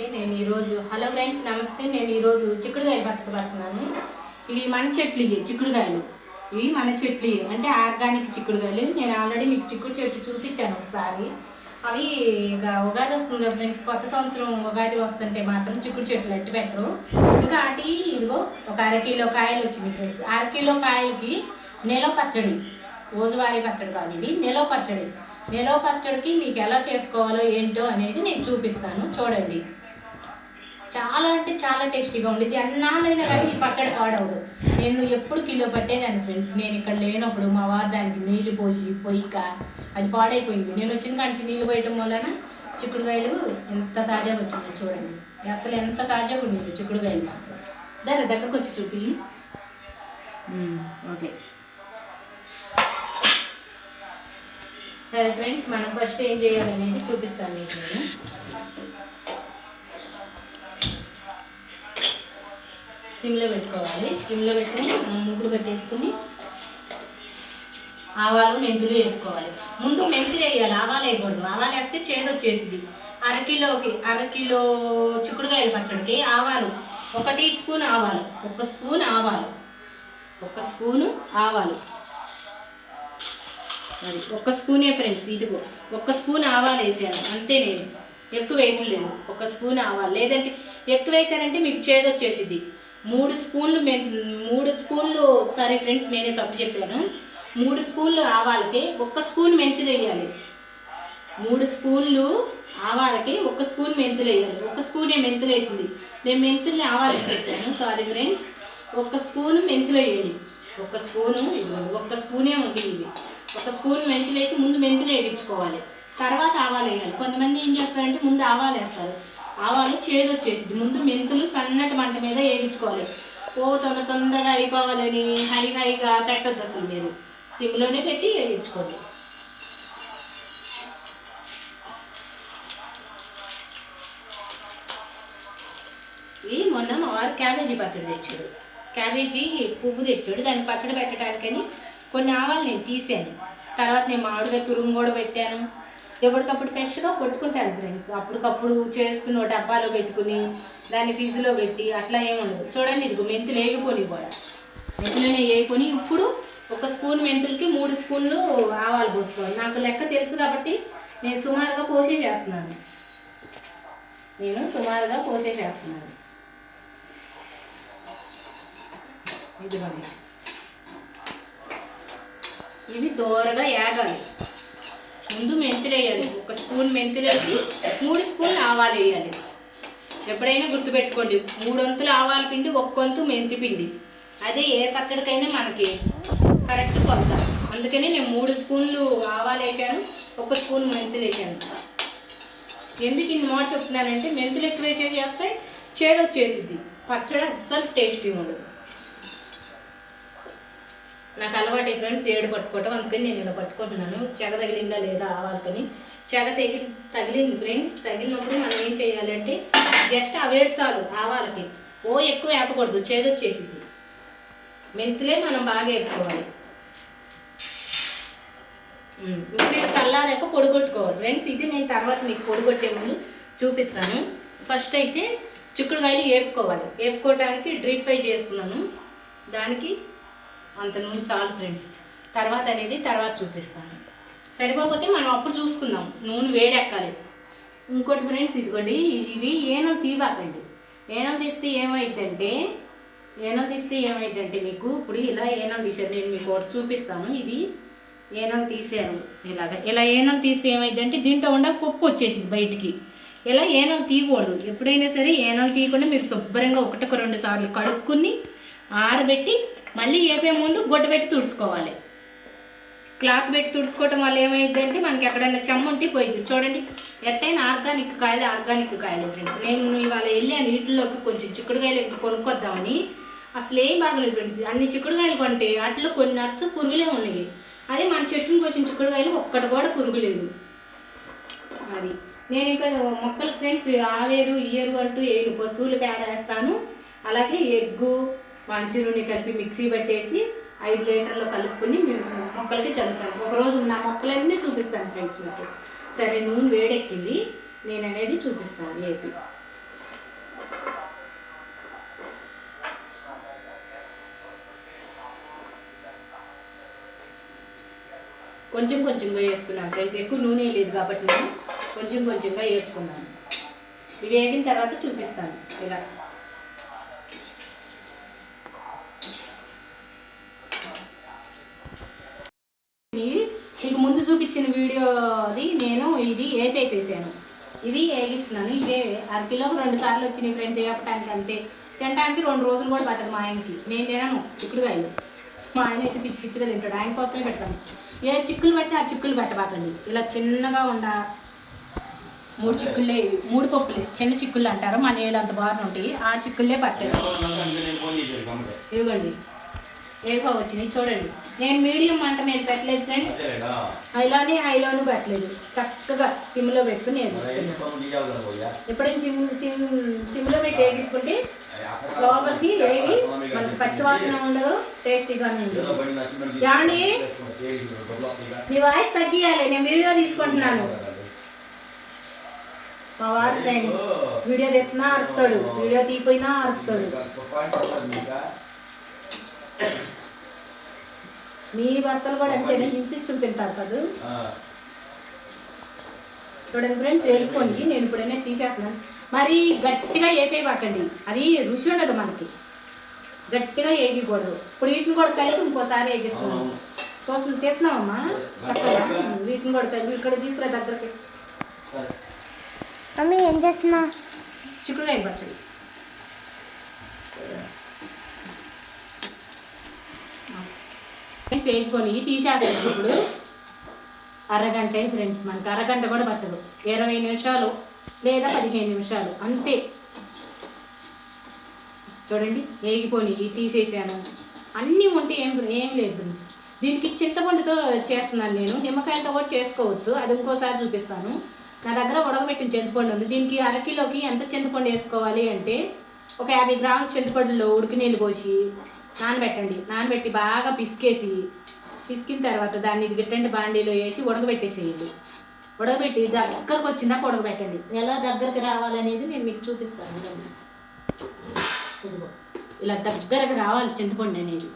నేను ఈరోజు hello friends నమస్తే. నేను ఈరోజు చిక్కుడుకాయలు పట్టుకుపడుతున్నాను ఇవి మన చెట్లు ఇవి చిక్కుడుకాయలు. ఇవి మన చెట్లు ఇవి అంటే ఆర్గానిక్ చిక్కుడుకాయలు. నేను ఆల్రెడీ మీకు చిక్కుడు చెట్టు చూపించాను ఒకసారి. అవి ఇక ఉగాది వస్తుంది ఫ్రెండ్స్? కొత్త సంవత్సరం ఉగాది వస్తుంటే మాత్రం చిక్కుడు చెట్లు ఎట్టు పెట్టరు. ఇక అటు ఇదిగో ఒక అరకిలో కాయలు వచ్చింది ఫ్రెండ్స్. అర కిలో కాయలకి నెల పచ్చడి. రోజువారీ పచ్చడి కాదు ఇది. నెల పచ్చడి. నెల పచ్చడికి మీకు ఎలా చేసుకోవాలో ఏంటో అనేది నేను చూపిస్తాను. చూడండి. చాలా అంటే చాలా టేస్టీగా ఉండేది. అన్నాళ్ళైనా కానీ ఈ పచ్చడి పాడవదు నేను ఎప్పుడు కిలో పట్టేదాన్ని ఫ్రెండ్స్. నేను ఇక్కడ లేనప్పుడు మా వారు దానికి నీళ్ళు పోసి పొయ్యిక అది పాడైపోయింది. నేను వచ్చిన కాంచి నీళ్ళు పోయటం వలన చిక్కుడుకాయలు ఎంత తాజాగా వచ్చినాయి చూడండి. అసలు ఎంత తాజాగా ఉన్నాయి చిక్కుడుకాయలు మాత్రం. దాని దగ్గరకు వచ్చి చూపి. ఓకే. సరే ఫ్రెండ్స్ మనం ఫస్ట్ ఏం చేయాలనేది చూపిస్తాను మీకు నేను. సిమ్లో పెట్టుకోవాలి. సిమ్లో పెట్టుకుని ముగ్గురు పెట్టేసుకుని ఆవాలు మెంతులు వేసుకోవాలి ముందు మెంతులు వేయాలి. ఆవాలు వేయకూడదు. ఆవాలు వేస్తే చేదు వచ్చేసింది అరకిలోకి అరకిలో చిక్కుడుకాయల పచ్చడికి ఆవాలు ఒక టీ స్పూన్ ఆవాలు ఒక స్పూన్ ఆవాలు ఒక స్పూను ఆవాలు. అది ఒక్క స్పూనే ఫ్రెండ్స్ ఇదిగో. ఒక్క స్పూన్ ఆవాలు వేసాను. అంతే నేను. ఎక్కువ వేయట్లేదు ఒక స్పూన్ ఆవాలు. లేదంటే ఎక్కువ వేసానంటే మీకు చేదు వచ్చేసిద్ది. మూడు స్పూన్లు మె మూడు స్పూన్లు సారీ ఫ్రెండ్స్ నేనే తప్పు చెప్పాను. మూడు స్పూన్లు ఆవాలకి ఒక్క స్పూన్ మెంతులు వేయాలి. మూడు స్పూన్లు ఆవాలకి ఒక స్పూన్ మెంతులు వేయాలి. ఒక స్పూనే మెంతులు వేసింది. నేను మెంతుల్ని ఆవాలకి చెప్పాను సారీ ఫ్రెండ్స్. ఒక స్పూన్ మెంతులు వేయండి. ఒక స్పూను ఒక్క స్పూనే ఉంటుంది ఇది ఒక స్పూన్ మెంతులు వేసి ముందు మెంతులు వేయించుకోవాలి. తర్వాత ఆవాలు వేయాలి. కొంతమంది ఏం చేస్తారంటే ముందు ఆవాలు వేస్తారు. ఆవాలు చేదు వచ్చేసింది. ముందు మెంతులు సన్నటి మంట మీద వేయించుకోవాలి ఓ తొందర తొందరగా అయిపోవాలని హై హైగా పెట్టొద్దు అసలు మీరు. సిమ్లోనే పెట్టి వేయించుకోండి ఇవి మొన్న మా వారు క్యాబేజీ పచ్చడి తెచ్చాడు. క్యాబేజీ పువ్వు తెచ్చాడు. దాన్ని పచ్చడి పెట్టడానికని కొన్ని ఆవాలు నేను తీసాను. తర్వాత నేను మామిడిగా తురుము కూడా పెట్టాను. ఎప్పటికప్పుడు ఫ్రెష్గా కొట్టుకుంటాను ఫ్రెండ్స్ అప్పటికప్పుడు చేసుకుని ఒక డబ్బాలో పెట్టుకుని దాన్ని ఫ్రిడ్జ్లో పెట్టి అట్లా ఏమి ఉండదు. చూడండి ఇదిగో మెంతులు వేగిపోయి కూడా. మెంతులనే వేయకొని ఇప్పుడు ఒక స్పూన్ మెంతులకి మూడు స్పూన్లు ఆవాలు పోసుకోవాలి. నాకు లెక్క తెలుసు కాబట్టి నేను సుమారుగా పోసే చేస్తున్నాను. నేను సుమారుగా పోసే చేస్తున్నాను. ఇదిగోండి. ఇవి దోరగా ఏగాలి. ముందు మెంతులు వేయాలి ఒక స్పూన్ మెంతులు వేసి మూడు స్పూన్లు ఆవాలు వేయాలి ఎప్పుడైనా గుర్తుపెట్టుకోండి మూడు వంతులు ఆవాల పిండి ఒక్కొంతు మెంతి పిండి. అదే ఏ పచ్చడికైనా మనకి కరెక్ట్ కొలత అందుకని నేను మూడు స్పూన్లు ఆవాలు వేసాను ఒక స్పూన్ మెంతులు వేసాను ఎందుకు ఇన్ని మాట చెప్తున్నానంటే మెంతులు ఎక్కువ వేసే చేస్తే చేదు వచ్చేసిద్ది పచ్చడి అస్సలు టేస్టీ ఉండదు. నాకు అలవాటు ఫ్రెండ్స్ ఏడు పట్టుకోవటం అందుకని నేను ఇలా పట్టుకుంటున్నాను. చెగ తగిలిందా లేదా ఆవాలకని చెగ తగిలి తగిలింది ఫ్రెండ్స్. తగిలినప్పుడు మనం ఏం చేయాలంటే జస్ట్ అవేడు చాలు ఆవాలకి. ఓ ఎక్కువ వేపకూడదు చేదు వచ్చేసింది మెంతులే మనం బాగా వేసుకోవాలి ఇప్పుడు చల్లారాక పొడిగొట్టుకోవాలి ఫ్రెండ్స్ ఇది నేను తర్వాత మీకు పొడి ముందు చూపిస్తాను. ఫస్ట్ అయితే చిక్కుడుకాయలు వేపుకోవాలి. వేపుకోవడానికి డ్రీప్ ఫ్రై చేసుకున్నాను. దానికి అంత నూనె చాలు ఫ్రెండ్స్. తర్వాత అనేది తర్వాత చూపిస్తాను. సరిపోతే మనం అప్పుడు చూసుకుందాం. నూనె వేడెక్కాలి ఇంకోటి ఫ్రెండ్స్ ఇదిగోండి ఇవి ఏనం తీవాకండి ఏనం తీస్తే ఏమైందంటే ఏనం తీస్తే ఏమైందంటే మీకు ఇప్పుడు ఇలా ఏనం తీసారు నేను మీకు ఒకటి చూపిస్తాను. ఇది ఏనం తీసారు ఇలాగ. ఇలా ఏనం తీస్తే ఏమైందంటే దీంట్లో ఉండ పప్పు వచ్చేసింది బయటికి. ఇలా ఏనం తీయకూడదు. ఎప్పుడైనా సరే ఏనం తీయకుండా మీరు శుభ్రంగా ఒకటికి రెండు సార్లు కడుక్కుని ఆరబెట్టి మళ్ళీ ఏపే ముందు గుడ్డ పెట్టి తుడుచుకోవాలి. క్లాత్ పెట్టి తుడుచుకోవటం వల్ల ఏమైందంటే మనకి ఎక్కడైనా చెమ్మంటే పోయింది చూడండి ఎట్టయినా ఆర్గానిక్ కాయలు ఆర్గానిక్ కాయలు ఫ్రెండ్స్. నేను ఇవాళ వెళ్ళాను వీటిలోకి కొంచెం చిక్కుడుకాయలు కొనుక్కొద్దామని. అసలు ఏం బాగలేదు ఫ్రెండ్స్. అన్ని చిక్కుడుకాయలు కొంటే వాటిలో కొన్ని నచ్చ పురుగులే ఉన్నాయి. అదే మన చెట్టుకి వచ్చిన చిక్కుడుకాయలు ఒక్కటి కూడా పురుగులేదు. అది నేను ఇంకా మొక్కలు ఫ్రెండ్స్ ఆవేరు ఇయ్యరు అంటూ ఏడు పశువులు పేడ వేస్తాను. అలాగే ఎగ్గు మంచినూనె కలిపి మిక్సీ పట్టేసి ఐదు లీటర్లో కలుపుకొని మేము మొక్కలకి చల్లుతాము. ఒకరోజు నా మొక్కలన్నీ చూపిస్తాను ఫ్రెండ్స్ మీకు. సరే నూనె వేడెక్కింది. నేను అనేది చూపిస్తాను ఏపీ. కొంచెం కొంచెంగా వేసుకున్నాను ఫ్రెండ్స్. ఎక్కువ నూనె లేదు కాబట్టి నేను కొంచెం కొంచెంగా వేసుకున్నాను. ఇవి వేగిన తర్వాత చూపిస్తాను. ఇలా. వీడియోది నేను ఇది వేపేసేసాను ఇది వేగిస్తున్నాను ఇదే అరకిలోకి రెండు సార్లు వచ్చినాయి ఫ్రెండ్స్ వేపటానికి అంతే. తినడానికి రెండు రోజులు కూడా పట్టదు మా ఆయనకి. నేను తినను. చిక్కుడుకాయలు మా ఆయన అయితే పిచ్చి పిచ్చిగా తింటాడు. ఆయన కోసమే పెడతాను. ఏ చిక్కులు పట్టి ఆ చిక్కులు పెట్టబాకండి. ఇలా చిన్నగా ఉండ మూడు చిక్కులే. మూడు పప్పులే చిన్న చిక్కులు అంటారు. మా నీళ్ళు అంత బాగా ఉంటాయి. ఆ చిక్కులే పట్టాడు ఇదిగోండి. ఏవో వచ్చినాయి చూడండి. నేను మీడియం మంట మీద పెట్టలేదు ఫ్రెండ్స్. హైలోని హైలోను పెట్టలేదు. చక్కగా సిమ్లో పెట్టుకుని వేగించుకున్నాను ఎప్పుడైనా సిమ్ సిమ్ సిమ్లో పెట్టి వేగించుకుంటే లోపలికి వేగి మనకి పచ్చివాసన ఉండదు టేస్టీగానే ఉండదు. ఏమండి? మీ వాయిస్ తగ్గియాలి నేను వీడియో తీసుకుంటున్నాను. మా వాడు ఫ్రెండ్స్ వీడియో తెచ్చినా అరుస్తాడు వీడియో తీపోయినా అరుస్తాడు మీ భర్తలు కూడా అంతేనా హింసించులు తింటారు కదా. చూడండి ఫ్రెండ్స్ వేలుకోండి నేను ఇప్పుడైనా తీసేస్తున్నాను. మరి గట్టిగా ఏపై పట్టండి. అది రుచి ఉండదు మనకి. గట్టిగా ఏగికూడదు. ఇప్పుడు వీటిని కూడా కలిపి ఇంకోసారి వేగిస్తున్నాను కోసం చక్కగా వీటిని కూడా కలిపి ఇక్కడ తీసుకురా దగ్గరికి. ఏం చేస్తున్నా చిక్కుడుకాయ పచ్చడి. ఫ్రెండ్స్ వేసుకొని తీసేస్తాను ఇప్పుడు అరగంట ఫ్రెండ్స్ మనకి అరగంట కూడా పట్టదు. ఇరవై నిమిషాలు లేదా పదిహేను నిమిషాలు అంతే. చూడండి వేగిపోని తీసేసాను. అన్నీ ఉంటే ఏం ఏం లేదు ఫ్రెండ్స్. దీనికి చింతపండుతో చేస్తున్నాను నేను. నిమ్మకాయలతో కూడా చేసుకోవచ్చు. అది ఇంకోసారి చూపిస్తాను. నా దగ్గర ఉడకబెట్టిన చింతపండు ఉంది. దీనికి అరకిలోకి ఎంత చింతపండు వేసుకోవాలి అంటే ఒక యాభై గ్రాముల చింతపండులో ఉడికి నీళ్ళు పోసి నానబెట్టండి. నానబెట్టి బాగా పిసికేసి పిసికిన తర్వాత దాన్ని ఇది గిట్టండి బాండీలో వేసి ఉడకబెట్టేసేయండి. ఉడకబెట్టి దగ్గరకు వచ్చిందాక ఉడకబెట్టండి. ఎలా దగ్గరికి రావాలనేది నేను మీకు చూపిస్తాను. ఇదిగో. ఇలా దగ్గరకు రావాలి చింతపండు అనేది.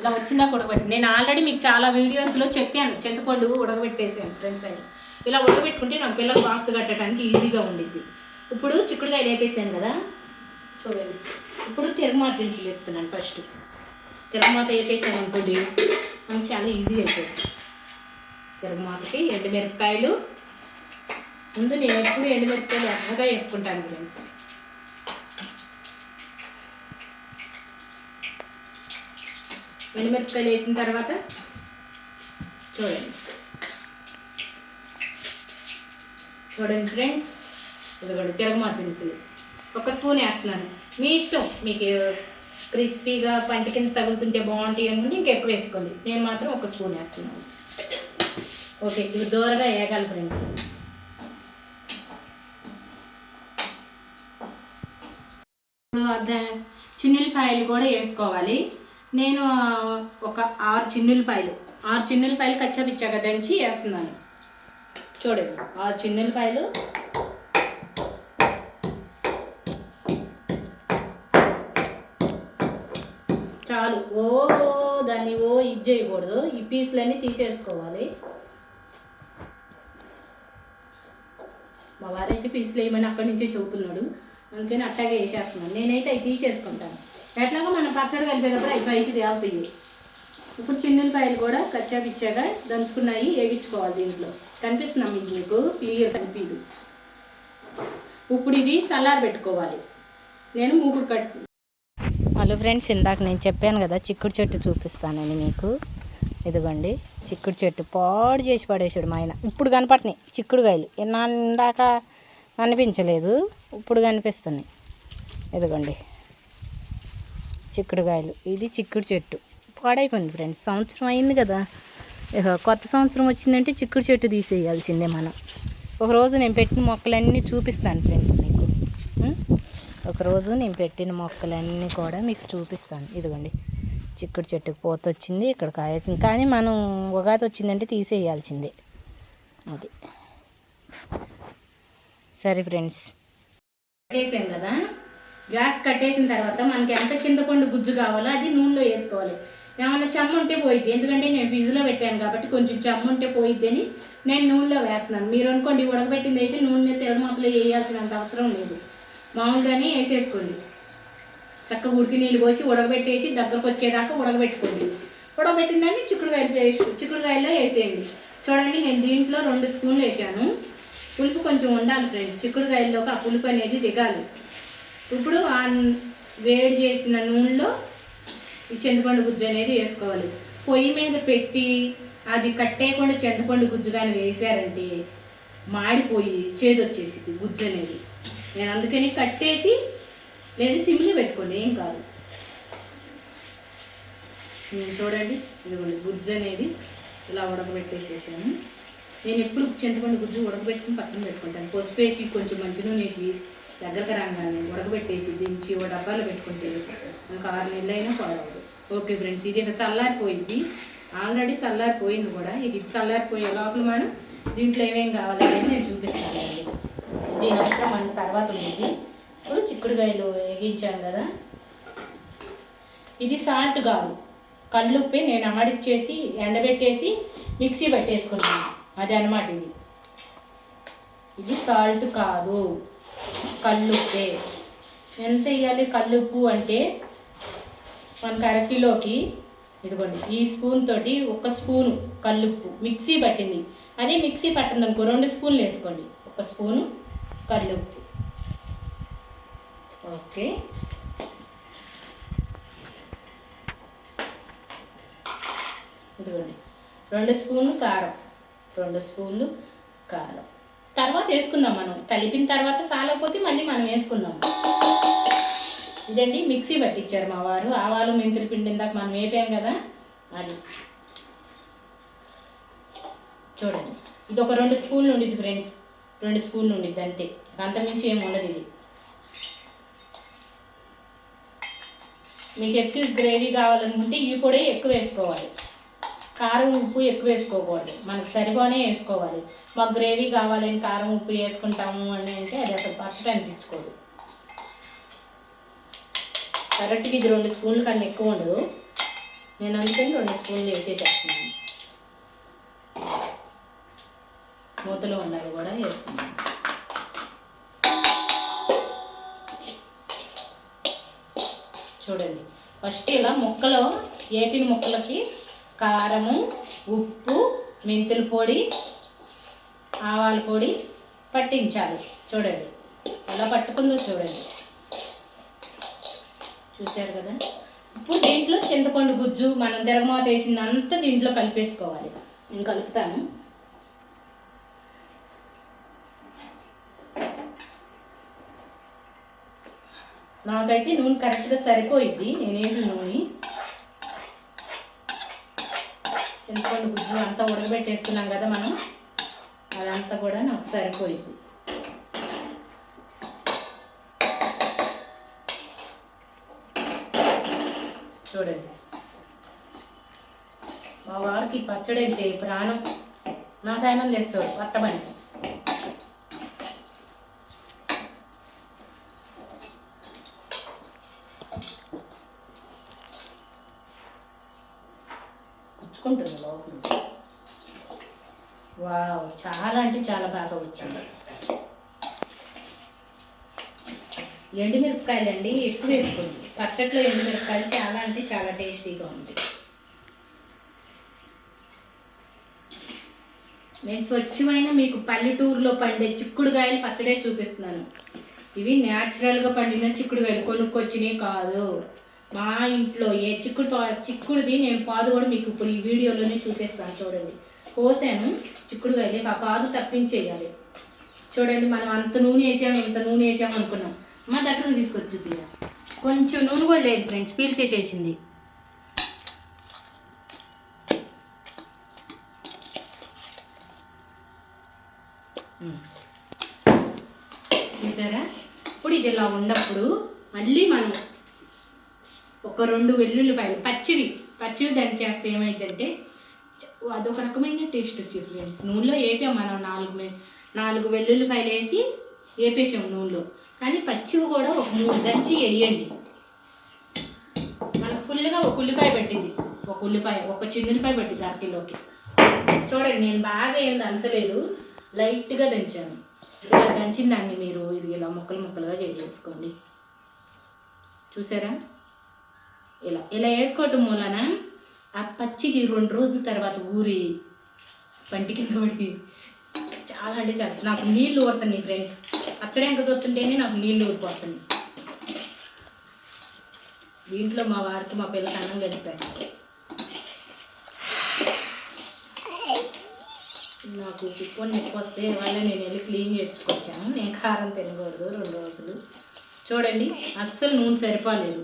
ఇలా వచ్చిందాక ఉడకబెట్టి నేను ఆల్రెడీ మీకు చాలా వీడియోస్లో చెప్పాను. చింతపండు ఉడకబెట్టేసాను ఫ్రెండ్స్ అని. ఇలా ఉడకబెట్టుకుంటే నా పిల్లలు బాక్స్ కట్టడానికి ఈజీగా ఉండిద్ది. ఇప్పుడు చిక్కుడుగా లేపేసాను కదా. చూడండి. ఇప్పుడు తిరగమాత దినుసులు చెప్తున్నాను ఫస్ట్. తిరగమాత వేపేసాను అనుకోండి మనకి చాలా ఈజీ అయిపోతుంది. తిరగమాతకి ఎండుమిరపకాయలు. ముందు నేను ఎప్పుడు ఎండుమిరపకాయలు ఎర్రగా వేపుకుంటాను ఫ్రెండ్స్ ఎండుమిరపకాయలు వేసిన తర్వాత చూడండి. చూడండి ఫ్రెండ్స్ ఇదిగోండి తిరగమాత దినుసులు ఒక స్పూన్ వేస్తున్నాను. మీ ఇష్టం మీకు క్రిస్పీగా పంట కింద తగులుతుంటే బాగుంటాయి అనుకుంటే ఇంకెక్కువ వేసుకోండి. నేను మాత్రం ఒక స్పూన్ వేస్తున్నాను. ఓకే ఇవి దూరగా వేగాలి ఫ్రెండ్స్. ఇప్పుడు అద చిన్నులపాయలు కూడా వేసుకోవాలి. నేను ఒక ఆరు చిన్నులపాయలు. ఆరు చిన్నులపాయలు కచ్చాపిచ్చాక దంచి వేస్తున్నాను. చూడండి ఆరు చిన్నులపాయలు చేయకూడదు. ఈ పీసులన్నీ తీసేసుకోవాలి. మా వారైతే పీసులు వేయమని అక్కడి నుంచే చెబుతున్నాడు అందుకని అట్టాగే వేసేస్తున్నాను నేనైతే అవి తీసేసుకుంటాను. ఎట్లాగో మనం పచ్చడి కలిపేటప్పుడు అవి పైకి తేలుతాయి. ఇప్పుడు చిన్నులపాయలు కూడా కచ్చా పిచ్చాగా దంచుకున్నాయి వేగించుకోవాలి దీంట్లో. కనిపిస్తున్నాం ఇది మీకు? క్లియర్ కనిపించదు. ఇప్పుడు ఇవి చల్లారి పెట్టుకోవాలి నేను మూకుడు కట్ హలో ఫ్రెండ్స్ ఇందాక నేను చెప్పాను కదా చిక్కుడు చెట్టు చూపిస్తానని మీకు. ఇదిగోండి చిక్కుడు చెట్టు పాడు చేసి పడేసాడు మా ఆయన. ఇప్పుడు కనపడుతున్నాయి చిక్కుడుకాయలు. నా ఇందాక అనిపించలేదు ఇప్పుడు కనిపిస్తున్నాయి. ఇదిగోండి చిక్కుడుకాయలు. ఇది చిక్కుడు చెట్టు. పాడైపోయింది ఫ్రెండ్స్ సంవత్సరం అయింది కదా. ఇక కొత్త సంవత్సరం వచ్చిందంటే చిక్కుడు చెట్టు తీసేయాల్సిందే మనం. ఒకరోజు నేను పెట్టిన మొక్కలన్నీ చూపిస్తాను ఫ్రెండ్స్. ఒకరోజు నేను పెట్టిన మొక్కలన్నీ కూడా మీకు చూపిస్తాను. ఇదిగోండి. చిక్కుడు చెట్టుకు పోత వచ్చింది ఇక్కడ కాయ కానీ మనం ఉగాది వచ్చిందంటే తీసేయాల్సిందే. అది. సరే ఫ్రెండ్స్. కట్టేసాం కదా. గ్యాస్ కట్టేసిన తర్వాత మనకి ఎంత చింతపండు గుజ్జు కావాలో అది నూనెలో వేసుకోవాలి. ఏమన్నా చెమ్మ ఉంటే పోయిద్ది. ఎందుకంటే నేను ఫ్రిడ్జ్లో పెట్టాను కాబట్టి కొంచెం చెమ్మ ఉంటే పోయిద్ది అని నేను నూనెలో వేస్తున్నాను. మీరు అనుకోండి ఉడకబెట్టింది అయితే నూనె తెరమతలు వేయాల్సినంత అవసరం లేదు. మామూలుగానే వేసేసుకోండి. చక్కగా ఉడికి నీళ్ళు పోసి ఉడకబెట్టేసి దగ్గరకు వచ్చేదాకా ఉడకబెట్టుకోండి. ఉడకబెట్టిన దాన్ని చిక్కుడుకాయలు వేసి చిక్కుడుకాయల్లో వేసేయండి. చూడండి నేను దీంట్లో రెండు స్పూన్లు వేసాను పులుపు కొంచెం ఉండాలి ఫ్రెండ్స్. చిక్కుడుకాయల్లోకి ఆ పులుపు అనేది దిగాలి. ఇప్పుడు ఆ వేడి చేసిన నూనెలో ఈ చింతపండు గుజ్జు అనేది వేసుకోవాలి. పొయ్యి మీద పెట్టి అది కట్టేయకుండా చింతపండు గుజ్జు కానీ వేసారంటే మాడిపోయి చేదొచ్చేసి గుజ్జు అనేది. నేను అందుకని కట్టేసి నేను సిమ్లు పెట్టుకోండి ఏం కాదు. నేను చూడండి ఇదిగోండి గుజ్జు అనేది ఇలా ఉడకబెట్టేసేసాను. నేను ఎప్పుడు చింతపండు గుజ్జు ఉడకబెట్టుకుని పక్కన పెట్టుకుంటాను. పసుపు వేసి కొంచెం మంచి నూనె వేసి దగ్గరకు రాగానే ఉడకబెట్టేసి దించి ఓ డబ్బాలో పెట్టుకుంటే మనకు ఆరు నెలలు అయినా పాడవదు. ఓకే ఫ్రెండ్స్ ఇది చల్లారిపోయింది. ఆల్రెడీ చల్లారిపోయింది కూడా. ఇది చల్లారిపోయే లోపల మనం దీంట్లో ఏమేమి కావాలి అనేది నేను చూపిస్తాను. అండి దీని అవసరం మన తర్వాత ఉంది ఇప్పుడు చిక్కుడుకాయలు వేగించాను కదా. ఇది సాల్ట్ కాదు. కళ్ళుప్పి నేను అమడిచ్చేసి ఎండబెట్టేసి మిక్సీ పట్టేసుకున్నాను. అది అనమాట ఇది. ఇది సాల్ట్ కాదు. కల్లుప్పే ఎంత వేయాలి కళ్ళుప్పు అంటే? మనకు అరకిలోకి ఇదిగోండి ఈ స్పూన్ తోటి ఒక స్పూను కల్లుప్పు మిక్సీ పట్టింది. అదే మిక్సీ పట్టింది అనుకో రెండు స్పూన్లు వేసుకోండి. ఒక స్పూను కల్లుప్పు ఓకే. ఇదిగోండి. రెండు స్పూన్లు కారం. రెండు స్పూన్లు కారం. తర్వాత వేసుకుందాం మనం. కలిపిన తర్వాత సాలకపోతే మళ్ళీ మనం వేసుకుందాం. ఇదండి మిక్సీ పట్టించారు మా వారు. ఆవాలు మెంతులు పిండి ఇందాక మనం వేపాం కదా? అది. చూడండి. ఇది ఒక రెండు స్పూన్లు ఉండిద్ది ఫ్రెండ్స్. రెండు స్పూన్లు ఉండిద్ది అంతే. అంతమించి ఏమి ఉండదు ఇది. మీకు ఎక్కువ గ్రేవీ కావాలనుకుంటే ఈ పొడి ఎక్కువ వేసుకోవాలి. కారం ఉప్పు ఎక్కువ వేసుకోకూడదు. మనకు సరిపోనే వేసుకోవాలి. మాకు గ్రేవీ కావాలని కారం ఉప్పు వేసుకుంటాము అని అంటే అది అసలు పచ్చడి అనిపించుకోదు. కరెక్ట్గా ఇది రెండు స్పూన్లు కన్నా ఎక్కువ ఉండదు. నేను అందుకని రెండు స్పూన్లు వేసేసేస్తున్నాను. మూతలో ఉన్నది కూడా వేస్తున్నాను. చూడండి. ఫస్ట్ ఇలా ముక్కలో ఏపిన ముక్కలకి కారము ఉప్పు మెంతుల పొడి ఆవాల పొడి పట్టించాలి. చూడండి. ఎలా పట్టుకుందో చూడండి. చూశారు కదా? ఇప్పుడు దీంట్లో చింతపండు గుజ్జు మనం తిరగమాత వేసిందంతా దీంట్లో కలిపేసుకోవాలి. నేను కలుపుతాను. నాకైతే నూనె కరెక్ట్గా సరిపోయిద్ది నేనేది నూనె. చింతపండు గుజ్జు అంతా ఉడకబెట్టేస్తున్నాం కదా మనం. అదంతా కూడా నాకు సరిపోయింది. చూడండి. మా వారికి పచ్చడి అంటే ప్రాణం. నాకు ఆనందం తెస్తుంది పట్టమని. చాలా అంటే చాలా బాగా వచ్చింది. ఎండుమిరపకాయలు అండి ఎక్కువ వేసుకోండి. పచ్చట్లో ఎండుమిరపకాయలు చాలా అంటే చాలా టేస్టీగా ఉంది నేను స్వచ్ఛమైన మీకు పల్లెటూరులో పండే చిక్కుడుకాయలు పచ్చడే చూపిస్తున్నాను. ఇవి న్యాచురల్గా పండిన చిక్కుడుకాయలు కొనుక్కొచ్చినవి కాదు. మా ఇంట్లో ఏ చిక్కుడు తో చిక్కుడుది నేను పాదు కూడా మీకు ఇప్పుడు ఈ వీడియోలోనే చూపిస్తాను చూడండి. కోసాను చిక్కుడుకాయలు ఆ కాదు తప్పించేయాలి. చూడండి మనం అంత నూనె వేసాము ఇంత నూనె వేసాము అనుకున్నాం. మా దగ్గర తీసుకొచ్చి కొంచెం నూనె కూడా లేదు ఫ్రెండ్స్ పీల్ చేసేసింది. చూసారా? ఇప్పుడు ఇది ఇలా ఉన్నప్పుడు మళ్ళీ మనం ఒక రెండు వెల్లుల్లిపాయలు పచ్చివి పచ్చివి దానికి చేస్తే ఏమైందంటే అదొక రకమైన టేస్ట్ వచ్చే ఫ్రెండ్స్. నూనెలో వేపాం మనం నాలుగు నాలుగు వెల్లుల్లిపాయలు వేసి వేపేసాం నూనెలో. కానీ పచ్చివి కూడా ఒక మూడు దంచి వేయండి మనకు ఫుల్గా ఒక ఉల్లిపాయ పెట్టింది. ఒక ఉల్లిపాయ ఒక చిన్నపాయ పెట్టింది పట్టింది అరకిలోకి. చూడండి నేను బాగా ఏం దంచలేదు. లైట్గా దంచాను. ఇలా దంచిన దాన్ని మీరు. ఇది ఇలా ముక్కలు ముక్కలుగా చేసేసుకోండి చూసారా? ఇలా ఇలా వేసుకోవటం మూలన? ఆ పచ్చిది రెండు రోజుల తర్వాత ఊరి పంటి కింద పడి చాలా అంటే చాలా. నాకు నీళ్ళు ఊరుతున్నాయి ఫ్రెండ్స్ పచ్చడి ఇంకా చూస్తుంటేనే నాకు నీళ్ళు ఊరిపోతుంది దీంట్లో మా వారికి మా పిల్లకి అన్నం గడిపాడు నాకు ఉప్పు నొప్పి వస్తే వాళ్ళ నేను వెళ్ళి క్లీన్ చేయించుకొచ్చాను నేను కారం తినకూడదు రెండు రోజులు. చూడండి అస్సలు నూనె సరిపోలేదు.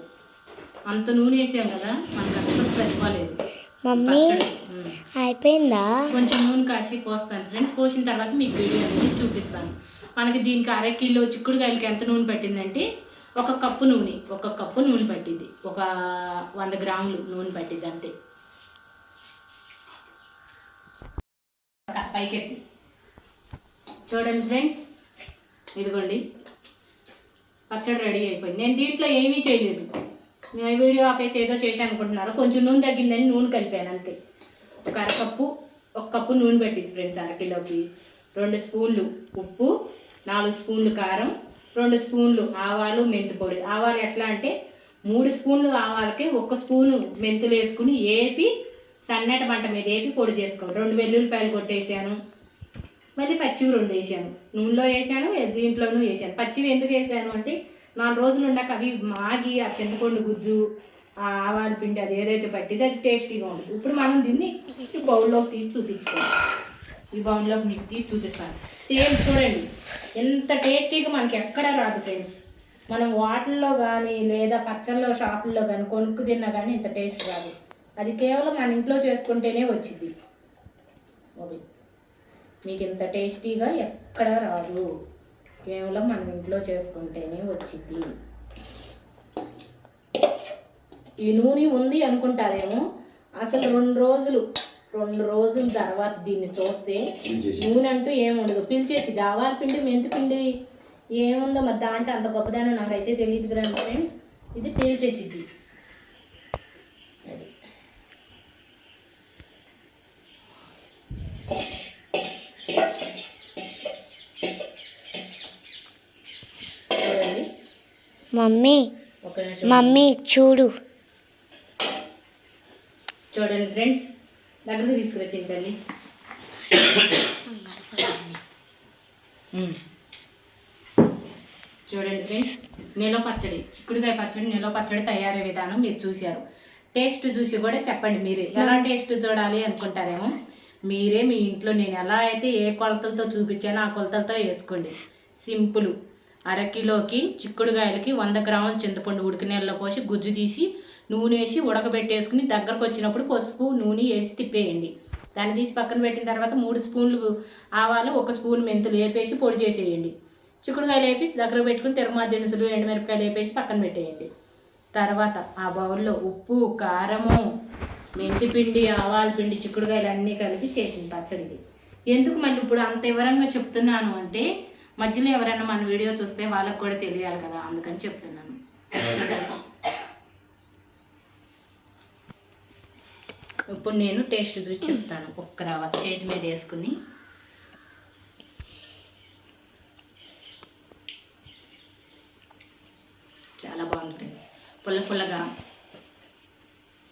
అంత నూనె వేసాం కదా మనకు అస్సలు సరిపోలేదు. మమ్మీ. అయిపోయిందా? కొంచెం నూనె కాసి పోస్తాను. ఫ్రెండ్స్ పోసిన తర్వాత మీకు వీడియో అనేది చూపిస్తాను. మనకి దీనికి అర కిలో చిక్కుడుకాయలకి ఎంత నూనె పట్టిందంటే ఒక కప్పు నూనె ఒక కప్పు నూనె పట్టింది. ఒక వంద గ్రాములు నూనె పట్టింది అంతే. పైకెట్టి చూడండి ఫ్రెండ్స్ ఇదిగోండి. పచ్చడి రెడీ అయిపోయింది. నేను దీంట్లో ఏమీ చేయలేదు. వీడియో ఆపేసి ఏదో చేశాను అనుకుంటున్నారు కొంచెం నూనె తగ్గిందని నూనె కలిపాను అంతే. ఒక అరకప్పు ఒక కప్పు నూనె పెట్టింది ఫ్రెండ్స్ అరకిలోకి రెండు స్పూన్లు ఉప్పు నాలుగు స్పూన్లు కారం రెండు స్పూన్లు ఆవాలు మెంతి పొడి. ఆవాలు ఎట్లా అంటే మూడు స్పూన్లు ఆవాలకి ఒక స్పూను మెంతులు వేసుకుని ఏపి సన్నటి మంట మీద వేపి పొడి చేసుకోండి రెండు వెల్లుల్లిపాయలు కొట్టేసాను. మళ్ళీ పచ్చివి రెండు వేసాను. నూనెలో వేసాను దీంట్లోనూ వేసాను. పచ్చివి ఎందుకు వేసాను అంటే నాలుగు రోజులు ఉండక అవి మాగి ఆ చింతపండు గుజ్జు ఆ ఆవాల పిండి అది ఏదైతే పట్టిందో అది టేస్టీగా ఉంటుంది. ఇప్పుడు మనం దీన్ని ఈ బౌల్లోకి తీసి చూపించుకోవాలి. ఈ బౌల్లోకి మీకు తీసి చూపిస్తాను. సేమ్ చూడండి ఎంత టేస్టీగా మనకి ఎక్కడ రాదు ఫ్రెండ్స్. మనం వాటర్లో కానీ లేదా పచ్చళ్ళలో షాపుల్లో కానీ కొనుక్కు తిన్నా కానీ ఇంత టేస్ట్ రాదు. అది కేవలం మన ఇంట్లో చేసుకుంటేనే వచ్చింది అది మీకు ఇంత టేస్టీగా ఎక్కడ రాదు. కేవలం మనం ఇంట్లో చేసుకుంటేనే వచ్చింది. ఈ నూనె ఉంది అనుకుంటారేమో? అసలు రెండు రోజులు రెండు రోజుల తర్వాత దీన్ని చూస్తే నూనె అంటూ ఏముండదు పిలిచేసి ఆవాల పిండి మెంతి పిండి ఏముందో మరి దాంట్లో అంత గొప్పదానో నాకైతే తెలియదు కదా ఫ్రెండ్స్ ఇది పీల్చేసిద్ది అది చూడండి మమ్మీ మమ్మీ చూడు. చూడండి ఫ్రెండ్స్ దగ్గరకు తీసుకురొచ్చింది తల్లి. చూడండి ఫ్రెండ్స్ నిలవ పచ్చడి చిక్కుడుకాయ పచ్చడి నిలవ పచ్చడి తయారీ విధానం మీరు చూశారు. టేస్ట్ చూసి కూడా చెప్పండి మీరే. ఎలా టేస్ట్ చూడాలి అనుకుంటారేమో? మీరే మీ ఇంట్లో నేను ఎలా అయితే ఏ కొలతలతో చూపించానో ఆ కొలతలతో వేసుకోండి. సింపుల్. అరకిలోకి చిక్కుడుకాయలకి వంద గ్రాముల చింతపండు ఉడికి నీళ్ళలో పోసి గుజ్జు తీసి నూనె వేసి ఉడకబెట్టేసుకుని దగ్గరకు వచ్చినప్పుడు పసుపు నూనె వేసి తిప్పేయండి. దాన్ని తీసి పక్కన పెట్టిన తర్వాత మూడు స్పూన్లు ఆవాలు ఒక స్పూన్ మెంతులు వేపేసి పొడి చేసేయండి. చిక్కుడుకాయలు వేపి దగ్గర పెట్టుకుని తిరుమల దినుసులు ఎండుమిరపకాయలు వేపేసి పక్కన పెట్టేయండి. తర్వాత ఆ బౌల్లో ఉప్పు కారము మెంతి పిండి ఆవాల పిండి చిక్కుడుకాయలు అన్నీ కలిపి చేసింది పచ్చడిది. ఎందుకు మళ్ళీ ఇప్పుడు అంత వివరంగా చెప్తున్నాను అంటే మధ్యలో ఎవరైనా మన వీడియో చూస్తే వాళ్ళకి కూడా తెలియాలి కదా అందుకని చెప్తున్నాను. ఇప్పుడు నేను టేస్ట్ చూసి చెప్తాను. ఒక్క రవ్వ చేతి మీద వేసుకుని. చాలా బాగుంది ఫ్రెండ్స్. పుల్ల పుల్లగా.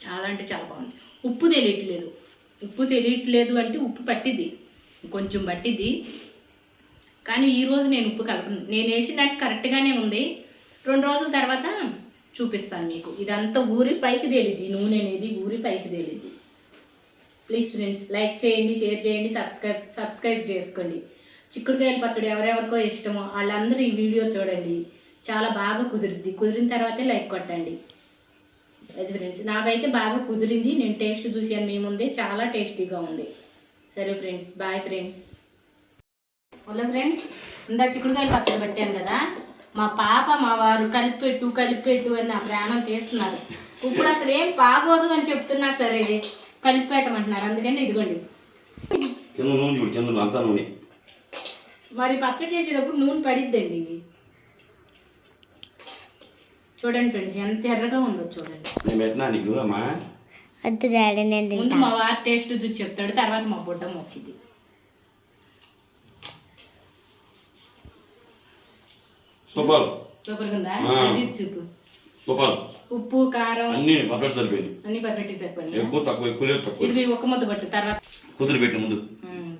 చాలా అంటే చాలా బాగుంది. ఉప్పు తెలియట్లేదు. ఉప్పు తెలియట్లేదు అంటే ఉప్పు పట్టింది కొంచెం పట్టింది కానీ ఈరోజు నేను ఉప్పు కలపను. నేను వేసిన దానికి కరెక్ట్గానే ఉంది. రెండు రోజుల తర్వాత చూపిస్తాను మీకు. ఇదంతా ఊరి పైకి తేలిద్ది. నూనె అనేది ఊరి పైకి తేలిద్ది. ప్లీజ్ ఫ్రెండ్స్ లైక్ చేయండి షేర్ చేయండి సబ్స్క్రైబ్ సబ్స్క్రైబ్ చేసుకోండి. చిక్కుడుకాయల పచ్చడి ఎవరెవరికో ఇష్టమో వాళ్ళందరూ ఈ వీడియో చూడండి. చాలా బాగా కుదిరిద్ది. కుదిరిన తర్వాతే లైక్ కొట్టండి. అది ఫ్రెండ్స్ నాకైతే బాగా కుదిరింది. నేను టేస్ట్ చూశాను మేముంది. చాలా టేస్టీగా ఉంది. సరే friends bye friends hello friends. ఇందాక చిక్కుడుకాయలు పచ్చడి పెట్టాను కదా. మా పాప మా వారు కలిపెట్టు కలిపెట్టు అని నా ప్రాణం తీస్తున్నారు. ఇప్పుడు అసలు ఏం బాగోదు అని చెప్తున్నా సరే కలిపెట్టమంటున్నారు అందుకని ఇదిగోండి. మరి పచ్చడి చేసేటప్పుడు నూనె పడిద్దండి చూడండి ఫ్రెండ్స్ ఎంత ఎర్రగా ఉందో చూడండి. నేను పెట్టినా నీకు అమ్మా. వద్దు డాడీ నేను ముందు తింటా. మా వారు టేస్ట్ చూసి చెప్తాడు తర్వాత మా బుడ్డం వచ్చింది సూపర్. సూపర్గా ఉందా ఆ. అది చూపు. సూపర్. ఉప్పు కారం. అన్నీ పర్ఫెక్ట్ సరిపోయింది అన్ని పర్ఫెక్ట్ సరిపోయి ఎక్కువ తక్కువ ఎక్కువ లేదు తక్కువ. ఇది ఒక ముద్ద పట్టు తర్వాత కుదిరి పెట్టి ముందు.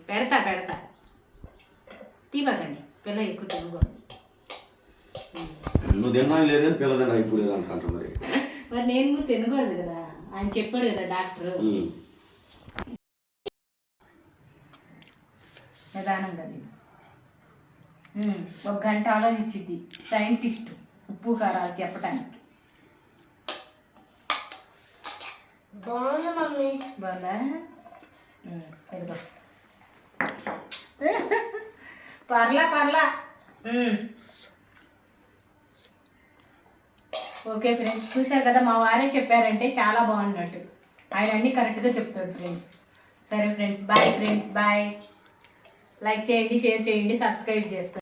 పెడతా పెడతా. తీపకండి పిల్ల ఎక్కువ తినకూడదు. నువ్వు తిన్నా లేదని పిల్ల తిన్నా ఇప్పుడు లేదు అంట అంటారు మరి. మరి నేను కూడా తినకూడదు కదా. ఆయన చెప్పాడు కదా డాక్టర్. తిను. ఉమ్, ఒక గంట ఆలోచించింది సైంటిస్ట్ ఉప్పు కారాలు చెప్పటానికి. బాగుంది మమ్మీ. బాగుందా? పర్లా పర్లా. ఓకే ఫ్రెండ్స్ చూశారు కదా మా వారే చెప్పారంటే చాలా బాగున్నట్టు. ఆయన అన్నీ కరెక్ట్గా చెప్తాడు ఫ్రెండ్స్. సరే friends bye friends bye. Like చేయండి షేర్ చేయండి సబ్స్క్రైబ్ చేసుకోండి.